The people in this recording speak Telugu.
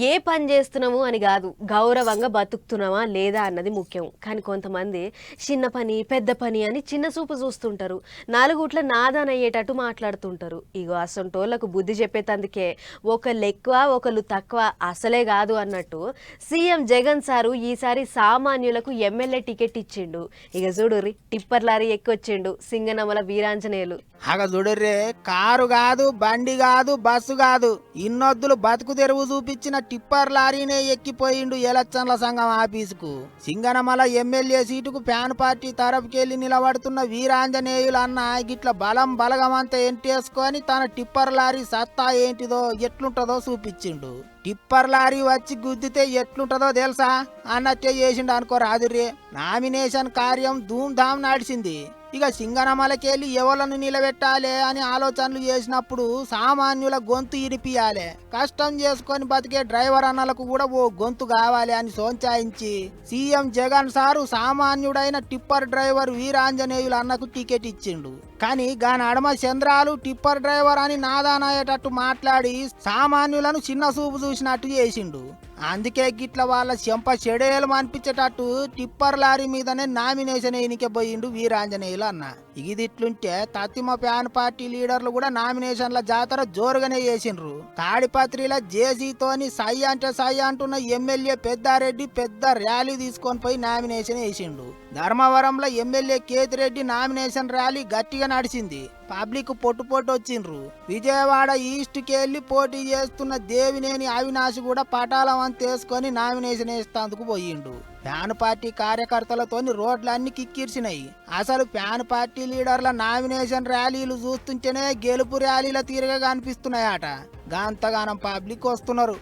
ఏ పని చేస్తున్నాము అని కాదు గౌరవంగా బతుకుతున్నామా లేదా అన్నది ముఖ్యం. కానీ కొంతమంది చిన్న పని పెద్ద పని అని చిన్న చూపు చూస్తుంటారు. నాలుగుట్ల నాదానయ్యేటట్టు మాట్లాడుతుంటారు. ఇగో అసంటోళ్ళకు బుద్ధి చెప్పేటందుకే ఒకళ్ళు ఎక్కువ ఒకళ్ళు తక్కువ అసలే కాదు అన్నట్టు సీఎం జగన్ సారు ఈసారి సామాన్యులకు ఎమ్మెల్యే టికెట్ ఇచ్చిండు. ఇక చూడుర్రి టిప్పర్ లారీ ఎక్కొచ్చిండు సింగనమల వీరాంజనేయులు. అగ చూడర్రే కారు కాదు బండి కాదు బస్సు కాదు ఇన్నొద్దులు బతుకు తెరువు చూపించిన టిప్పర్ లారీనే ఎక్కిపోయిండు ఎలక్షన్ల సంఘం ఆఫీసుకు. సింగనమల ఎమ్మెల్యే సీటుకు ఫ్యాన్ పార్టీ తరపుకెళ్ళి నిలబడుతున్న వీరాంజనేయులు అన్న గిట్ల బలం బలగమంతా ఎంటేసుకొని తన టిప్పర్ లారీ సత్తా ఏంటిదో ఎట్లుంటదో చూపించిండు. టిప్పర్ లారీ వచ్చి గుద్దితే ఎట్లుంటదో తెలుసా? అన్నట్టే చేసిండు అనుకో రాదురే నామినేషన్ కార్యం ధూమ్ ధామ్ నడిచింది. ఇక సింగనమలకెళ్ళి ఎవలను నిలబెట్టాలి అని ఆలోచనలు చేసినప్పుడు సామాన్యుల గొంతు ఇరిపియాలి. కష్టం చేసుకొని బతికే డ్రైవర్ అన్నలకు కూడా ఓ గొంతు కావాలి అని సోంచాయించి సీఎం జగన్ సారు సామాన్యుడైన టిప్పర్ డ్రైవర్ వీరాంజనేయులు అన్నకు టికెట్ ఇచ్చిండు. కానీ గాని అడమ చంద్రాలు టిప్పర్ డ్రైవర్ అని నాదానయ్యేటట్టు మాట్లాడి సామాన్యులను చిన్న చూపు చూసినట్టు చేసిండు. అందుకే గిట్ల వాళ్ళ చెంప చెడేలు అనిపించేటట్టు టిప్పర్ లారీ మీదనే నామినేషన్ ఎన్నిక పోయిండు వీరాంజనేయులు. అన్న. ఇగిదిట్లుంటే తత్తిమ ఫ్యాన్ పార్టీ లీడర్లు కూడా నామినేషన్ల జాతర జోరుగానే చేసిండ్రు. తాడిపత్రిల జేసీతోని సై అంటే సై అంటున్న ఎమ్మెల్యే పెద్దారెడ్డి పెద్ద ర్యాలీ తీసుకొని పోయి నామినేషన్ వేసిండు. ధర్మవరంలో ఎమ్మెల్యే కేతిరెడ్డి నామినేషన్ ర్యాలీ గట్టిగా నడిచింది. పబ్లిక్ పొట్టు పొట్టు వచ్చిండ్రు. విజయవాడ ఈస్ట్ వెళ్ళి పోటీ చేస్తున్న దేవినేని అవినాష్ కూడా పటాలం అంత నామినేషన్ వేస్తేందుకు పోయిండు. ఫ్యాన్ పార్టీ కార్యకర్తలతోని రోడ్లన్నీ కిక్కిర్చినాయి అసలు ఫ్యాన్ పార్టీ లీడర్ల నామినేషన్ ర్యాలీలు చూస్తుంటేనే గెలుపు ర్యాలీల తీరుగా కనిపిస్తున్నాయట. గాంతగానం పబ్లిక్ వస్తున్నారు.